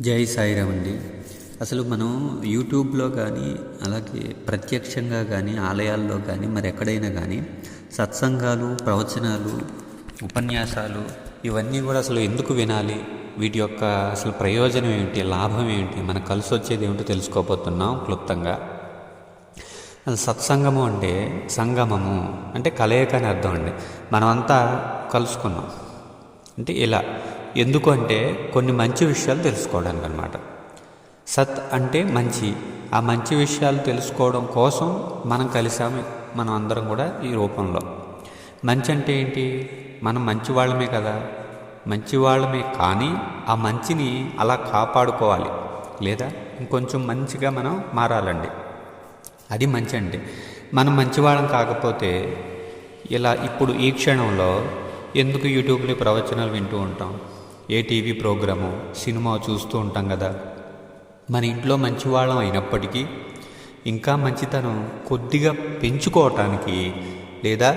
జై సాయిరామ్ అండి. అసలు మనం యూట్యూబ్లో కానీ అలాగే ప్రత్యక్షంగా కానీ ఆలయాల్లో కానీ మరి ఎక్కడైనా కానీ సత్సంగాలు ప్రవచనాలు ఉపన్యాసాలు ఇవన్నీ కూడా అసలు ఎందుకు వినాలి? వీటి యొక్క అసలు ప్రయోజనం ఏంటి లాభం ఏంటి మనకు కలిసి వచ్చేది ఏమిటో తెలుసుకోబోతున్నాం క్లుప్తంగా. సత్సంగము అంటే సంగమము. అంటే కలయిక అని అర్థం అండి. మనమంతా కలుసుకున్నాం. అంటే ఇలా ఎందుకు అంటే కొన్ని మంచి విషయాలు తెలుసుకోవడానికి అనమాట సత్ అంటే మంచి. ఆ మంచి విషయాలు తెలుసుకోవడం కోసం మనం కలిసాము మనం అందరం కూడా ఈ రూపంలో. మంచి అంటే ఏంటి? మనం మంచి వాళ్ళమే కదా. మంచి వాళ్ళమే కానీ ఆ మంచిని అలా కాపాడుకోవాలి. లేదా ఇంకొంచెం మంచిగా మనం మారాలండి. అది మంచి అంటే. మనం మంచివాళ్ళం కాకపోతే ఇలా ఇప్పుడు ఈ క్షణంలో ఎందుకు యూట్యూబ్లో ప్రవచనాలు వింటూ ఉంటాం? ఏ టీవీ ప్రోగ్రాము సినిమా చూస్తూ ఉంటాం కదా మన ఇంట్లో మంచివాళ్ళం అయినప్పటికీ ఇంకా మంచితనం కొద్దిగా పెంచుకోవటానికి లేదా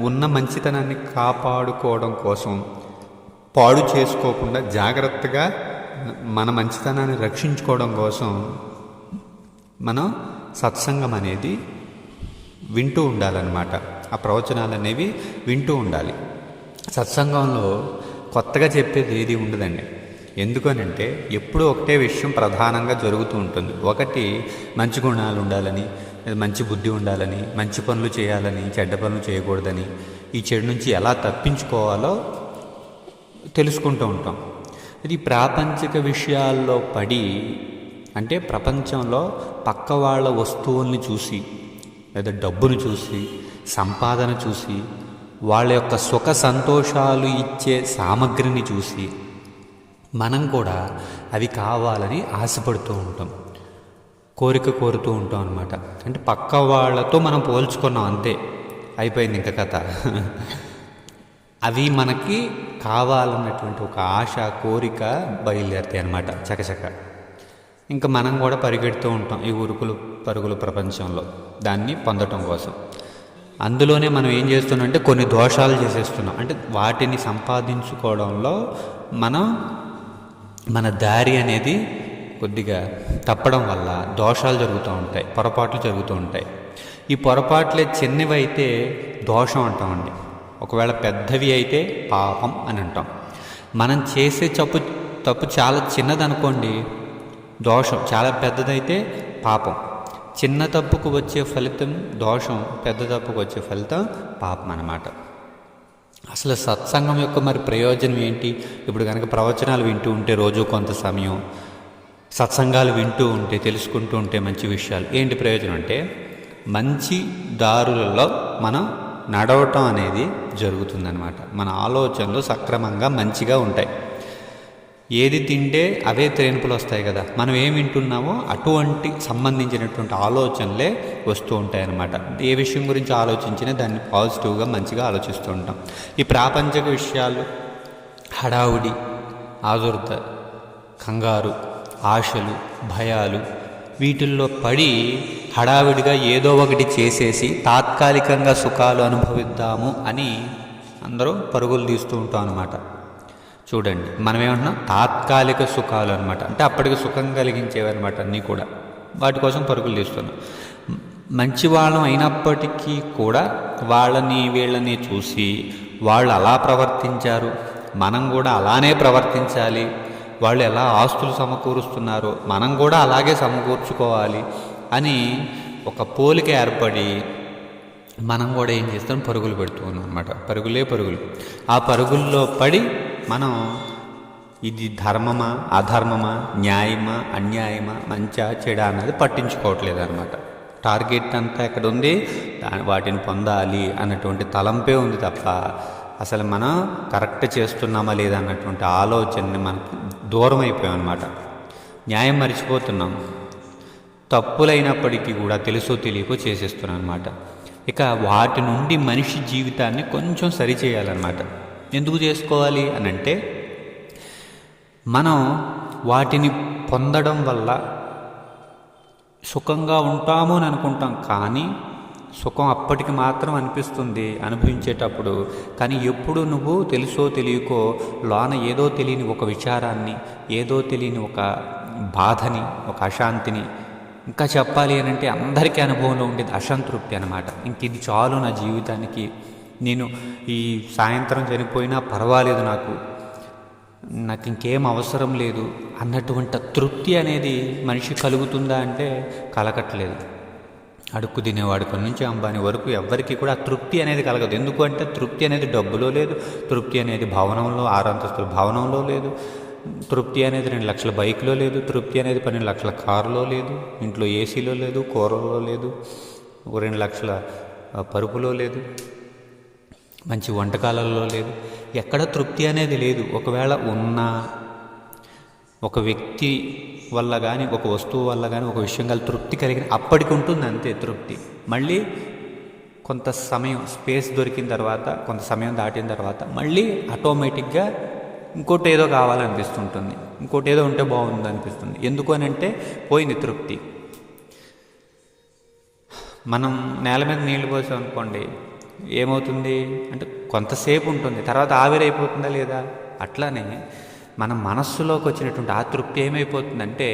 ఉన్న మంచితనాన్ని కాపాడుకోవడం కోసం పాడు చేసుకోకుండా జాగ్రత్తగా మన మంచితనాన్ని రక్షించుకోవడం కోసం మనం సత్సంగం అనేది వింటూ ఉండాలన్నమాట. ఆ ప్రవచనాలు అనేవి వింటూ ఉండాలి. సత్సంగంలో కొత్తగా చెప్పేది ఏది ఉండదండి. ఎందుకనంటే ఎప్పుడూ ఒకటే విషయం ప్రధానంగా జరుగుతూ ఉంటుంది. ఒకటి మంచి గుణాలు ఉండాలని మంచి బుద్ధి ఉండాలని మంచి పనులు చేయాలని చెడ్డ పనులు చేయకూడదని ఈ చెడు నుంచి ఎలా తప్పించుకోవాలో తెలుసుకుంటూ ఉంటాం. ఇది ప్రాపంచిక విషయాల్లో పడి అంటే ప్రపంచంలో పక్క వాళ్ళ వస్తువుల్ని చూసి లేదా డబ్బును చూసి సంపాదన చూసి వాళ్ళ యొక్క సుఖ సంతోషాలు ఇచ్చే సామగ్రిని చూసి మనం కూడా అవి కావాలని ఆశపడుతూ ఉంటాం. కోరిక కోరుతూ ఉంటాం అనమాట అంటే పక్క వాళ్ళతో మనం పోల్చుకున్నాం అంతే. అయిపోయింది ఇంకా కథ. అవి మనకి కావాలన్నటువంటి ఒక ఆశ కోరిక బయలుదేరుతాయి అనమాట చకచక. ఇంకా మనం కూడా పరిగెడుతూ ఉంటాం ఈ ఉరుకులు పరుగులు ప్రపంచంలో. దాన్ని పొందటం కోసం. అందులోనే మనం ఏం చేస్తున్నాం అంటే కొన్ని దోషాలు చేసేస్తున్నాం. అంటే వాటిని సంపాదించుకోవడంలో మనం మన దారి అనేది కొద్దిగా తప్పడం వల్ల దోషాలు జరుగుతూ ఉంటాయి పొరపాట్లు జరుగుతూ ఉంటాయి. ఈ పొరపాట్లే చిన్నవి అయితే దోషం అంటామండి ఒకవేళ పెద్దవి అయితే పాపం అని అంటాం. మనం చేసే తప్పు తప్పు చాలా చిన్నదనుకోండి దోషం చాలా పెద్దదైతే పాపం. చిన్న తప్పుకు వచ్చే ఫలితం దోషం పెద్ద తప్పుకు వచ్చే ఫలితం పాపం అన్నమాట. అసలు సత్సంగం యొక్క మరి ప్రయోజనం ఏంటి? ఇప్పుడు కనుక ప్రవచనాలు వింటూ ఉంటే రోజు కొంత సమయం సత్సంగాలు వింటూ ఉంటే తెలుసుకుంటూ ఉంటే మంచి విషయాలు. ఏంటి ప్రయోజనం అంటే మంచి దారులలో మనం నడవటం అనేది జరుగుతుందన్నమాట. మన ఆలోచనలు సక్రమంగా మంచిగా ఉంటాయి. ఏది తింటే అవే త్రేణుపులు వస్తాయి కదా. మనం ఏం వింటున్నామో అటువంటి సంబంధించినటువంటి ఆలోచనలే వస్తూ ఉంటాయన్నమాట. ఏ విషయం గురించి ఆలోచించినా దాన్ని పాజిటివ్గా మంచిగా ఆలోచిస్తూ ఉంటాం. ఈ ప్రాపంచిక విషయాలు హడావుడి ఆదుర్ద కంగారు ఆశలు భయాలు వీటిల్లో పడి హడావిడిగా ఏదో ఒకటి చేసేసి తాత్కాలికంగా సుఖాలు అనుభవిద్దాము అని అందరూ పరుగులు తీస్తూ ఉంటాం అనమాట చూడండి మనం ఏమంటున్నాం తాత్కాలిక సుఖాలు అనమాట అంటే అప్పటికి సుఖం కలిగించేవి అనమాట అన్నీ కూడా. వాటి కోసం పరుగులు తీస్తున్నాం. మంచి వాళ్ళం అయినప్పటికీ కూడా వాళ్ళని వీళ్ళని చూసి వాళ్ళు అలా ప్రవర్తించారు మనం కూడా అలానే ప్రవర్తించాలి వాళ్ళు ఎలా ఆస్తులు సమకూరుస్తున్నారో మనం కూడా అలాగే సమకూర్చుకోవాలి అని ఒక పోలిక ఏర్పడి మనం కూడా ఏం చేస్తాం? పరుగులు పెడుతున్నాం అనమాట పరుగులే పరుగులు. ఆ పరుగుల్లో పడి మనం ఇది ధర్మమా అధర్మమా న్యాయమా అన్యాయమా మంచా చెడా అన్నది పట్టించుకోవట్లేదు అనమాట టార్గెట్ అంతా ఎక్కడ ఉంది దాని వాటిని పొందాలి అన్నటువంటి తలంపే ఉంది తప్ప అసలు మనం కరెక్ట్ చేస్తున్నామా లేదా అన్నటువంటి ఆలోచనని మనకు దూరం అయిపోయామన్నమాట. న్యాయం మర్చిపోతున్నాం. తప్పులైనప్పటికీ కూడా తెలుసో తెలియకో చేసేస్తున్నాం అనమాట ఇక వాటి నుండి మనిషి జీవితాన్ని కొంచెం సరిచేయాలన్నమాట. ఎందుకు చేసుకోవాలి అని అంటే మనం వాటిని పొందడం వల్ల సుఖంగా ఉంటాము అని అనుకుంటాం కానీ సుఖం అప్పటికి మాత్రం అనిపిస్తుంది అనుభవించేటప్పుడు. కానీ ఎప్పుడు నువ్వు తెలుసో తెలియకో లోన ఏదో తెలియని ఒక విచారాన్ని ఏదో తెలియని ఒక బాధని ఒక అశాంతిని ఇంకా చెప్పాలి అని అంటే అందరికీ అనుభవంలో ఉండేది అసంతృప్తి అనమాట ఇంక ఇది చాలు నా జీవితానికి. నేను ఈ సాయంత్రం చనిపోయినా పర్వాలేదు నాకు. నాకు ఇంకేం అవసరం లేదు అన్నటువంటి తృప్తి అనేది మనిషి కలుగుతుందా అంటే కలగట్లేదు. అడుక్కు తినేవాడికి నుంచి అంబానీ వరకు ఎవ్వరికి కూడా తృప్తి అనేది కలగదు. ఎందుకు అంటే తృప్తి అనేది డబ్బులో లేదు తృప్తి అనేది భవనంలో ఆరంతస్తుల భవనంలో లేదు తృప్తి అనేది రెండు లక్షల బైక్లో లేదు తృప్తి అనేది పన్నెండు లక్షల కారులో లేదు ఇంట్లో ఏసీలో లేదు కూరలో లేదు ఒక రెండు లక్షల పరుపులో లేదు. మంచి వంటకాలలో లేదు. ఎక్కడ తృప్తి అనేది లేదు. ఒకవేళ ఉన్నా ఒక వ్యక్తి వల్ల కానీ ఒక వస్తువు వల్ల కానీ ఒక విషయం వల్ల తృప్తి కలిగిన అప్పటికి ఉంటుంది అంతే తృప్తి. మళ్ళీ కొంత సమయం స్పేస్ దొరికిన తర్వాత కొంత సమయం దాటిన తర్వాత మళ్ళీ ఆటోమేటిక్గా ఇంకోటి ఏదో కావాలనిపిస్తుంటుంది. ఇంకోటి ఏదో ఉంటే బాగుంది అనిపిస్తుంది ఎందుకు అని అంటే పోయింది తృప్తి. మనం నేల మీద నీళ్ళు పోసాం అనుకోండి ఏమవుతుంది? అంటే కొంతసేపు ఉంటుంది తర్వాత ఆవిరైపోతుందా లేదా? అట్లానే మన మనస్సులోకి వచ్చినటువంటి ఆ తృప్తి ఏమైపోతుందంటే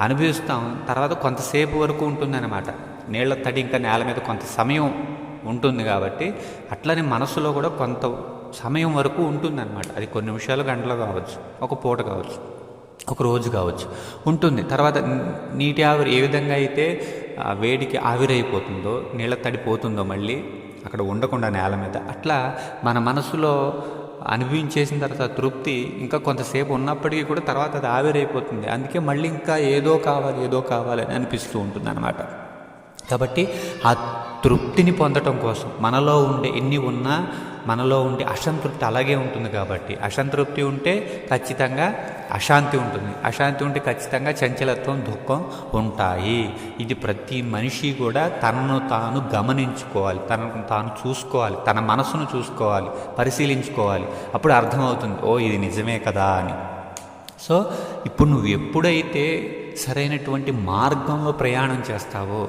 అనుభవిస్తాం. తర్వాత కొంతసేపు వరకు ఉంటుందన్నమాట. నీళ్ళ తడి ఇంకా నేల మీద కొంత సమయం ఉంటుంది కాబట్టి అట్లనే మనస్సులో కూడా కొంత సమయం వరకు ఉంటుందన్నమాట. అది కొన్ని నిమిషాలు గంటలు కావచ్చు ఒక పూట కావచ్చు ఒక రోజు కావచ్చు. ఉంటుంది. తర్వాత నీటి ఆవిరి ఏ విధంగా అయితే ఆ వేడికి ఆవిరైపోతుందో నీళ్ళ తడిపోతుందో మళ్ళీ అక్కడ ఉండకుండా నేల మీద. అట్లా మన మనసులో అనుభవించేసిన తర్వాత తృప్తి ఇంకా కొంతసేపు ఉన్నప్పటికీ కూడా తర్వాత అది ఆవిరైపోతుంది. అందుకే మళ్ళీ ఇంకా ఏదో కావాలి ఏదో కావాలి అని అనిపిస్తూ ఉంటుంది అనమాట కాబట్టి ఆ తృప్తిని పొందటం కోసం మనలో ఉండే ఎన్ని ఉన్నా మనలో ఉండే అసంతృప్తి అలాగే ఉంటుంది కాబట్టి. అసంతృప్తి ఉంటే ఖచ్చితంగా అశాంతి ఉంటుంది. అశాంతి ఉంటే ఖచ్చితంగా చంచలత్వం దుఃఖం ఉంటాయి. ఇది ప్రతి మనిషి కూడా తనను తాను గమనించుకోవాలి. తనను తాను చూసుకోవాలి. తన మనసును చూసుకోవాలి. పరిశీలించుకోవాలి. అప్పుడు అర్థమవుతుంది ఓ ఇది నిజమే కదా అని. సో ఇప్పుడు నువ్వు ఎప్పుడైతే సరైనటువంటి మార్గంలో ప్రయాణం చేస్తావో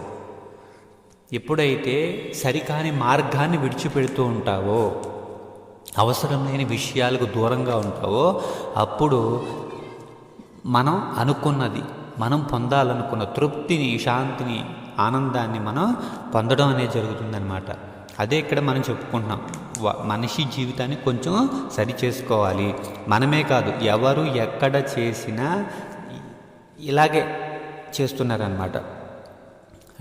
ఎప్పుడైతే సరికాని మార్గాన్ని విడిచిపెడుతూ ఉంటావో అవసరం లేని విషయాలకు దూరంగా ఉంటావో అప్పుడు మనం అనుకున్నది మనం పొందాలనుకున్న తృప్తిని శాంతిని ఆనందాన్ని మనం పొందడం అనేది జరుగుతుందన్నమాట. అదే ఇక్కడ మనం చెప్పుకుంటున్నాం. వ- మనిషి జీవితాన్ని కొంచెం సరి చేసుకోవాలి. మనమే కాదు ఎవరు ఎక్కడ చేసినా ఇలాగే చేస్తున్నారనమాట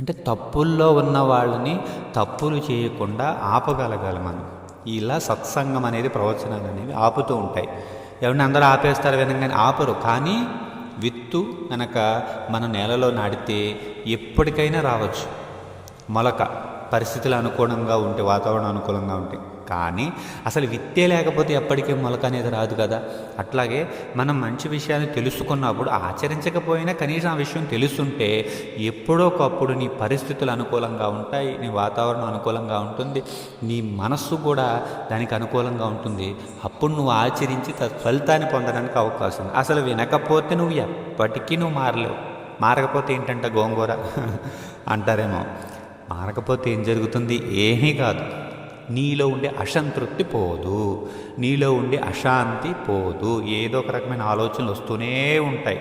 అంటే తప్పుల్లో ఉన్న వాళ్ళని తప్పులు చేయకుండా ఆపగలగాలి మనం. ఇలా సత్సంగం అనేది ప్రవచనాలు అనేవి ఆపుతూ ఉంటాయి. ఎవరిని అందరూ ఆపేస్తారు వినగానే ఆపరు. కానీ విత్తు కనుక మన నేలలో నాటితే ఎప్పటికైనా రావచ్చు. మొలక పరిస్థితులు అనుకూలంగా ఉంటే వాతావరణం అనుకూలంగా ఉంటే. కానీ అసలు విత్తే లేకపోతే ఎప్పటికీ మొలక అనేది రాదు కదా. అట్లాగే మనం మంచి విషయాన్ని తెలుసుకున్నప్పుడు ఆచరించకపోయినా కనీసం ఆ విషయం తెలుసుంటే ఎప్పుడో ఒకప్పుడు నీ పరిస్థితులు అనుకూలంగా ఉంటాయి నీ వాతావరణం అనుకూలంగా ఉంటుంది నీ మనస్సు కూడా దానికి అనుకూలంగా ఉంటుంది. అప్పుడు నువ్వు ఆచరించి ఫలితాన్ని పొందడానికి అవకాశం ఉంది. అసలు వినకపోతే నువ్వు ఎప్పటికీ నువ్వు మారలేవు. మారకపోతే ఏంటంటే గోంగూర? అంటారేమో. మారకపోతే ఏం జరుగుతుంది? ఏమీ కాదు. నీలో ఉండే అసంతృప్తి పోదు. నీలో ఉండే అశాంతి పోదు. ఏదో ఒక రకమైన ఆలోచనలు వస్తూనే ఉంటాయి.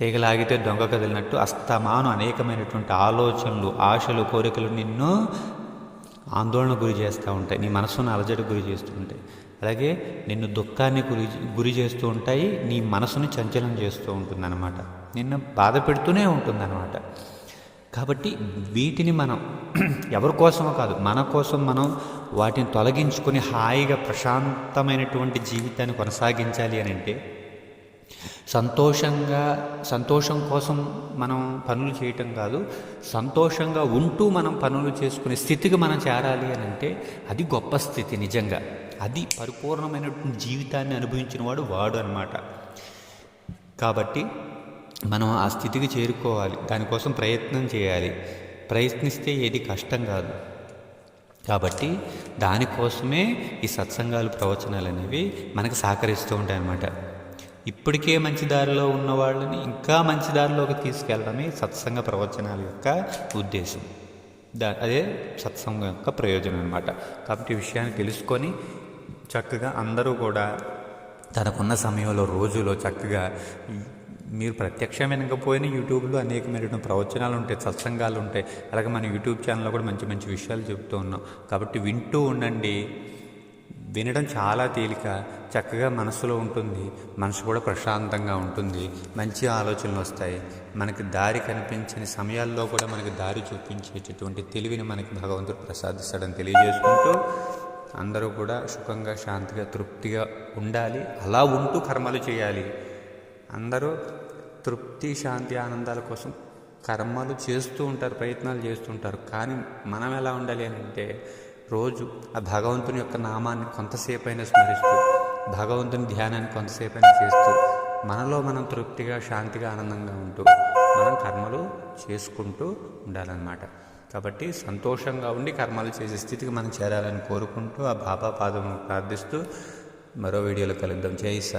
తీగలాగితే దొంగ కదిలినట్టు అస్తమాను అనేకమైనటువంటి ఆలోచనలు ఆశలు కోరికలు నిన్ను ఆందోళన గురి చేస్తూ ఉంటాయి. నీ మనసును అలజడి గురి చేస్తూ ఉంటాయి. అలాగే నిన్ను దుఃఖాన్ని గురి గురి చేస్తూ ఉంటాయి. నీ మనసుని చంచలం చేస్తూ ఉంటుందన్నమాట. నిన్ను బాధ పెడుతూనే ఉంటుందన్నమాట. కాబట్టి వీటిని మనం ఎవరి కోసమో కాదు మన కోసం మనం వాటిని తొలగించుకొని హాయిగా ప్రశాంతమైనటువంటి జీవితాన్ని కొనసాగించాలి అని అంటే సంతోషంగా సంతోషం కోసం మనం పనులు చేయటం కాదు సంతోషంగా ఉంటూ మనం పనులు చేసుకునే స్థితికి మనం చేరాలి అని అంటే అది గొప్ప స్థితి నిజంగా. అది పరిపూర్ణమైనటువంటి జీవితాన్ని అనుభవించిన వాడు వాడు అనమాట కాబట్టి మనం ఆ స్థితికి చేరుకోవాలి. దానికోసం ప్రయత్నం చేయాలి. ప్రయత్నిస్తే ఏది కష్టం కాదు. కాబట్టి దానికోసమే ఈ సత్సంగాలు ప్రవచనాలు అనేవి మనకు సహకరిస్తూ ఉంటాయి అన్నమాట ఇప్పటికే మంచి దారిలో ఉన్న వాళ్ళని ఇంకా మంచి దారిలోకి తీసుకెళ్ళడమే సత్సంగ ప్రవచనాల యొక్క ఉద్దేశం. దా అదే సత్సంగం యొక్క ప్రయోజనం అనమాట కాబట్టి ఈ విషయాన్ని తెలుసుకొని చక్కగా అందరూ కూడా తనకున్న సమయంలో రోజులో చక్కగా మీరు ప్రత్యక్షం వినకపోయినా యూట్యూబ్లో అనేకమైన ప్రవచనాలు ఉంటాయి సత్సంగాలు ఉంటాయి అలాగే మన యూట్యూబ్ ఛానల్లో కూడా మంచి మంచి విషయాలు చెప్తూ ఉన్నాం. కాబట్టి వింటూ ఉండండి. వినడం చాలా తేలిక. చక్కగా మనసులో ఉంటుంది. మనసు కూడా ప్రశాంతంగా ఉంటుంది. మంచి ఆలోచనలు వస్తాయి. మనకి దారి కనిపించని సమయాల్లో కూడా మనకి దారి చూపించేటటువంటి తెలివిని మనకి భగవంతుడు ప్రసాదిస్తాడని తెలియజేసుకుంటూ అందరూ కూడా సుఖంగా శాంతిగా తృప్తిగా ఉండాలి. అలా ఉంటూ కర్మలు చేయాలి. అందరూ తృప్తి శాంతి ఆనందాల కోసం కర్మలు చేస్తూ ఉంటారు ప్రయత్నాలు చేస్తుంటారు కానీ మనం ఎలా ఉండాలి అని అంటే రోజు ఆ భగవంతుని యొక్క నామాన్ని కొంతసేపు అయినా స్మరిస్తూ భగవంతుని ధ్యానాన్ని కొంతసేపు అయినా చేస్తూ మనలో మనం తృప్తిగా శాంతిగా ఆనందంగా ఉంటూ మనం కర్మలు చేసుకుంటూ ఉండాలన్నమాట. కాబట్టి సంతోషంగా ఉండి కర్మలు చేసే స్థితికి మనం చేరాలని కోరుకుంటూ ఆ బాబా పాదము ప్రార్థిస్తూ మరో వీడియోలో కలుద్దాం. జై